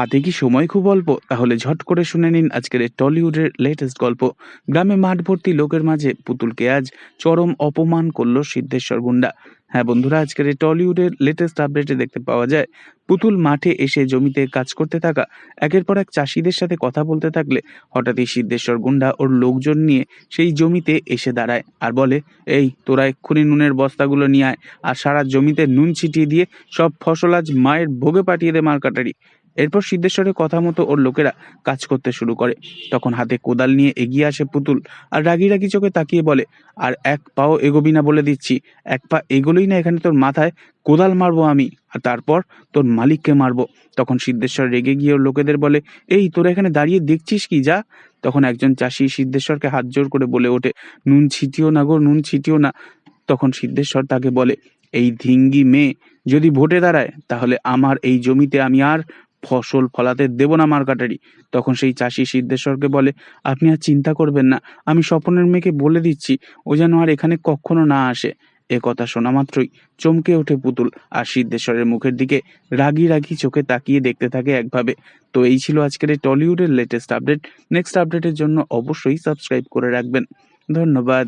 হাতে কি সময় খুব অল্প? তাহলে ঝট করে শুনে নিন আজকের টলিউডের লেটেস্ট গল্প। গ্রামে মাঠ ভর্তি লোকের মাঝে পুতুলকে আজ চরম অপমান করল সিদ্ধেশ্বর গুন্ডা হ্যাঁ বন্ধুরা, আজকের এই টলিউডের লেটেস্ট আপডেটে দেখতে পাওয়া যায়, পুতুল মাঠে এসে জমিতে কাজ করতে থাকা, একের পর এক চাষিদের সাথে কথা বলতে থাকলে হঠাৎই সিদ্ধেশ্বর গুন্ডা ওর লোকজন নিয়ে সেই জমিতে এসে দাঁড়ায় আর বলে, এই, তোরা এক্ষুনি নুনের বস্তাগুলো নিয়ে আয় আর সারা জমিতে নুন ছিটিয়ে দিয়ে সব ফসল আজ মায়ের ভোগে পাঠিয়ে দে মার্কাটারি। এরপর সিদ্ধেশ্বরের কথা মতো ওর লোকেরা কাজ করতে শুরু করে। তখন হাতে কোদাল নিয়ে এগিয়ে আসে পুতুল আর রাগি রাগি চোখে তাকিয়ে বলে, আর এক পাও এগোবি না বলে দিচ্ছি, এক পা এগোলেই না এখানে তোর মাথায় কোদাল মারবো আমি, আর তারপর তোর মালিককে মারবো। তখন সিদ্ধেশ্বর রেগে গিয়ে লোকেদের বলে, এই, তোরা এখানে দাঁড়িয়ে দেখছিস কি? যা। তখন একজন চাষি সিদ্ধেশ্বরকে হাত জোর করে বলে ওঠে, নুন ছিটিও না গো, নুন ছিটিও না। তখন সিদ্ধেশ্বর তাকে বলে, এই ধিঙ্গি মেয়ে, যদি ভোটে দাঁড়ায়, তাহলে আমার এই জমিতে আমি আর ফসল ফলাতে দেব না মার্কাটারি। তখন সেই চাষি সিদ্ধেশ্বরকে বলে, আপনি আর চিন্তা করবেন না, আমি স্বপনের মেয়েকে বলে দিচ্ছি, ও যেন আর এখানে কখনো না আসে। এ কথা শোনা মাত্রই চমকে ওঠে পুতুল আর সিদ্ধেশ্বরের মুখের দিকে রাগি রাগি চোখে তাকিয়ে দেখতে থাকে একভাবে। তো এই ছিল আজকের এই টলিউডের লেটেস্ট আপডেট নেক্সট আপডেটের জন্য অবশ্যই সাবস্ক্রাইব করে রাখবেন। ধন্যবাদ।